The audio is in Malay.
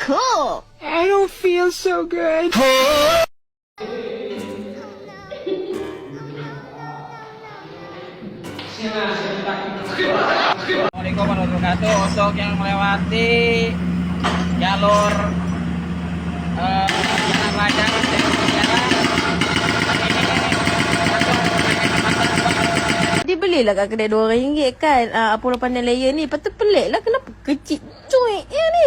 cool. I don't feel so good. Assalamualaikum warahmatullahi wabarakatuh Untuk yang melewati jalur Jalan Raya belilah kat kedai RM2 kan uh, Apollo Pandan Layer ni Lepas tu pelik lah Kenapa kecil cuik ya ni